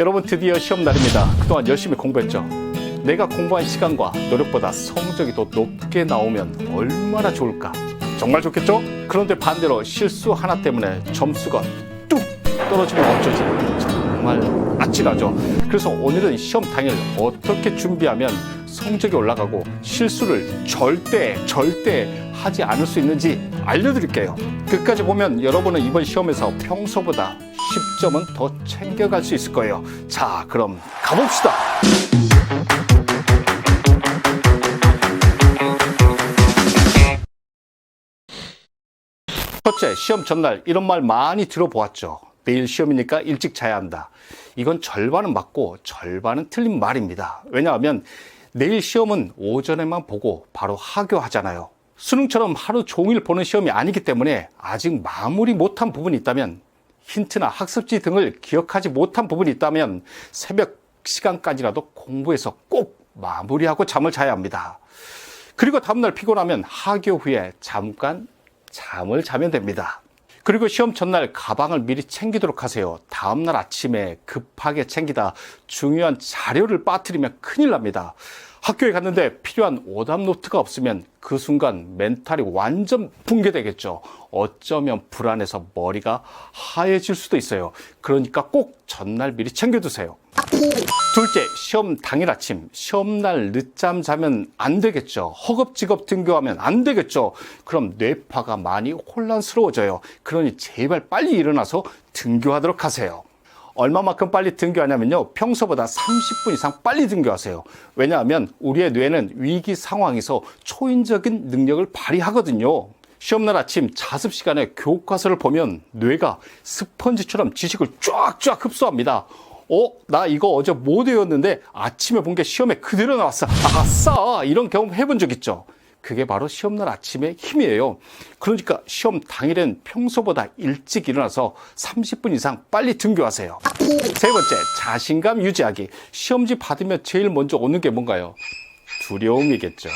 여러분 드디어 시험 날입니다. 그동안 열심히 공부했죠. 내가 공부한 시간과 노력보다 성적이 더 높게 나오면 얼마나 좋을까? 정말 좋겠죠? 그런데 반대로 실수 하나 때문에 점수가 뚝 떨어지면 어쩌지? 정말 아찔하죠. 그래서 오늘은 시험 당일 어떻게 준비하면 성적이 올라가고 실수를 절대 절대 하지 않을 수 있는지 알려드릴게요. 끝까지 보면 여러분은 이번 시험에서 평소보다 10점은 더 챙겨갈 수 있을 거예요. 자, 그럼 가봅시다. 첫째, 시험 전날 이런 말 많이 들어보았죠. 내일 시험이니까 일찍 자야 한다. 이건 절반은 맞고 절반은 틀린 말입니다. 왜냐하면 내일 시험은 오전에만 보고 바로 하교하잖아요. 수능처럼 하루 종일 보는 시험이 아니기 때문에 아직 마무리 못한 부분이 있다면 힌트나 학습지 등을 기억하지 못한 부분이 있다면 새벽 시간까지라도 공부해서 꼭 마무리하고 잠을 자야 합니다. 그리고 다음날 피곤하면 하교 후에 잠깐 잠을 자면 됩니다. 그리고 시험 전날 가방을 미리 챙기도록 하세요. 다음날 아침에 급하게 챙기다 중요한 자료를 빠뜨리면 큰일 납니다. 학교에 갔는데 필요한 오답 노트가 없으면 그 순간 멘탈이 완전 붕괴되겠죠. 어쩌면 불안해서 머리가 하얘질 수도 있어요. 그러니까 꼭 전날 미리 챙겨두세요. 둘째, 시험 당일 아침, 시험날 늦잠 자면 안 되겠죠. 허겁지겁 등교하면 안 되겠죠. 그럼 뇌파가 많이 혼란스러워져요. 그러니 제발 빨리 일어나서 등교하도록 하세요. 얼마만큼 빨리 등교하냐면요. 평소보다 30분 이상 빨리 등교하세요. 왜냐하면 우리의 뇌는 위기 상황에서 초인적인 능력을 발휘하거든요. 시험날 아침 자습 시간에 교과서를 보면 뇌가 스펀지처럼 지식을 쫙쫙 흡수합니다. 어, 나 이거 어제 못 외웠는데 아침에 본 게 시험에 그대로 나왔어. 아싸! 이런 경험 해본 적 있죠? 그게 바로 시험날 아침의 힘이에요. 그러니까 시험 당일엔 평소보다 일찍 일어나서 30분 이상 빨리 등교하세요. 세 번째, 자신감 유지하기. 시험지 받으면 제일 먼저 오는 게 뭔가요? 두려움이겠죠.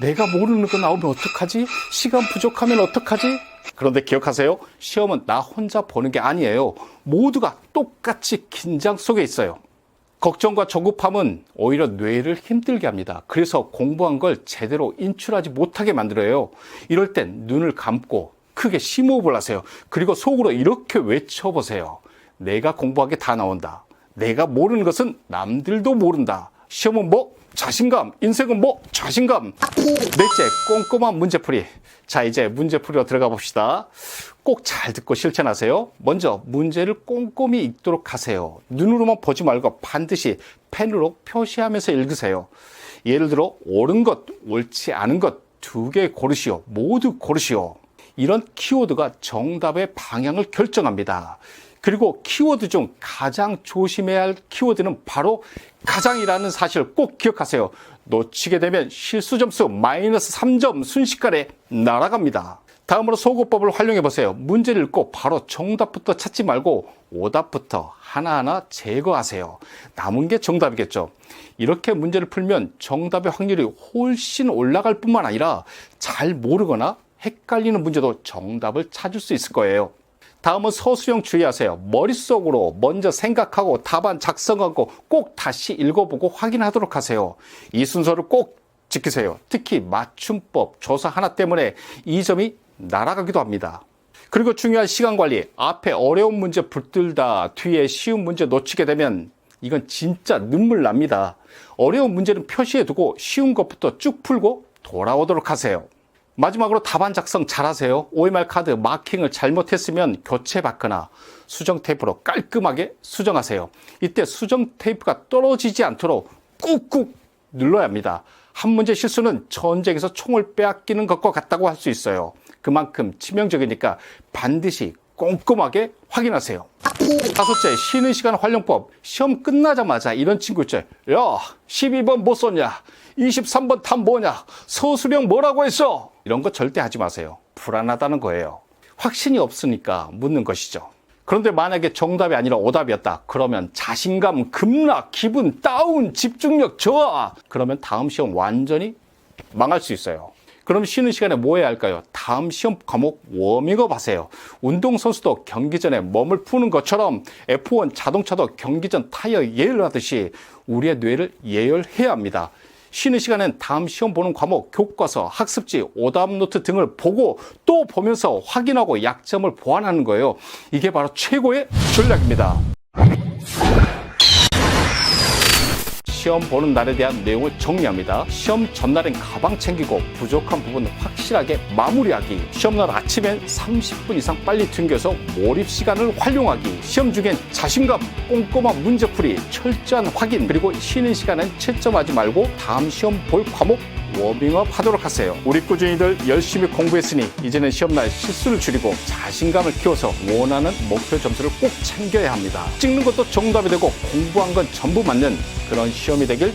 내가 모르는 거 나오면 어떡하지? 시간 부족하면 어떡하지? 그런데 기억하세요. 시험은 나 혼자 보는 게 아니에요. 모두가 똑같이 긴장 속에 있어요. 걱정과 조급함은 오히려 뇌를 힘들게 합니다. 그래서 공부한 걸 제대로 인출하지 못하게 만들어요. 이럴 땐 눈을 감고 크게 심호흡을 하세요. 그리고 속으로 이렇게 외쳐보세요. 내가 공부한 게 다 나온다. 내가 모르는 것은 남들도 모른다. 시험은 뭐? 자신감. 인생은 뭐? 자신감. 넷째, 꼼꼼한 문제풀이. 자, 이제 문제풀이로 들어가 봅시다. 꼭 잘 듣고 실천하세요. 먼저 문제를 꼼꼼히 읽도록 하세요. 눈으로만 보지 말고 반드시 펜으로 표시하면서 읽으세요. 예를 들어 옳은 것, 옳지 않은 것 두 개 고르시오. 모두 고르시오. 이런 키워드가 정답의 방향을 결정합니다. 그리고 키워드 중 가장 조심해야 할 키워드는 바로 가장이라는 사실을 꼭 기억하세요. 놓치게 되면 실수 점수 마이너스 3점 순식간에 날아갑니다. 다음으로 소거법을 활용해 보세요. 문제를 읽고 바로 정답부터 찾지 말고 오답부터 하나하나 제거하세요. 남은 게 정답이겠죠. 이렇게 문제를 풀면 정답의 확률이 훨씬 올라갈 뿐만 아니라 잘 모르거나 헷갈리는 문제도 정답을 찾을 수 있을 거예요. 다음은 서술형 주의하세요. 머릿속으로 먼저 생각하고 답안 작성하고 꼭 다시 읽어보고 확인하도록 하세요. 이 순서를 꼭 지키세요. 특히 맞춤법 조사 하나 때문에 이 점이 날아가기도 합니다. 그리고 중요한 시간 관리. 앞에 어려운 문제 붙들다 뒤에 쉬운 문제 놓치게 되면 이건 진짜 눈물 납니다. 어려운 문제는 표시해 두고 쉬운 것부터 쭉 풀고 돌아오도록 하세요. 마지막으로 답안 작성 잘하세요. OMR 카드 마킹을 잘못했으면 교체 받거나 수정 테이프로 깔끔하게 수정하세요. 이때 수정 테이프가 떨어지지 않도록 꾹꾹 눌러야 합니다. 한 문제 실수는 전쟁에서 총을 빼앗기는 것과 같다고 할 수 있어요. 그만큼 치명적이니까 반드시 꼼꼼하게 확인하세요. 다섯째, 쉬는 시간 활용법. 시험 끝나자마자 이런 친구 있죠. 야, 12번 못 썼냐? 23번 답 뭐냐? 서술형 뭐라고 했어? 이런 거 절대 하지 마세요. 불안하다는 거예요. 확신이 없으니까 묻는 것이죠. 그런데 만약에 정답이 아니라 오답이었다. 그러면 자신감 급락, 기분 다운, 집중력 저하. 그러면 다음 시험 완전히 망할 수 있어요. 그럼 쉬는 시간에 뭐 해야 할까요? 다음 시험 과목 워밍업 하세요. 운동선수도 경기 전에 몸을 푸는 것처럼 F1 자동차도 경기 전 타이어 예열 하듯이 우리의 뇌를 예열해야 합니다. 쉬는 시간엔 다음 시험 보는 과목, 교과서, 학습지, 오답 노트 등을 보고 또 보면서 확인하고 약점을 보완하는 거예요. 이게 바로 최고의 전략입니다. 시험 보는 날에 대한 내용을 정리합니다. 시험 전날엔 가방 챙기고 부족한 부분 확실하게 마무리하기. 시험 날 아침엔 30분 이상 빨리 튕겨서 몰입 시간을 활용하기. 시험 중엔 자신감, 꼼꼼한 문제풀이, 철저한 확인, 그리고 쉬는 시간엔 채점하지 말고 다음 시험 볼 과목 워밍업 하도록 하세요. 우리 꾸준히들 열심히 공부했으니 이제는 시험날 실수를 줄이고 자신감을 키워서 원하는 목표 점수를 꼭 챙겨야 합니다. 찍는 것도 정답이 되고 공부한 건 전부 맞는 그런 시험이 되길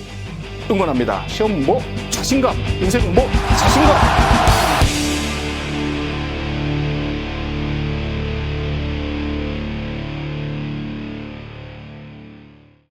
응원합니다. 시험 뭐 자신감, 인생 뭐 자신감.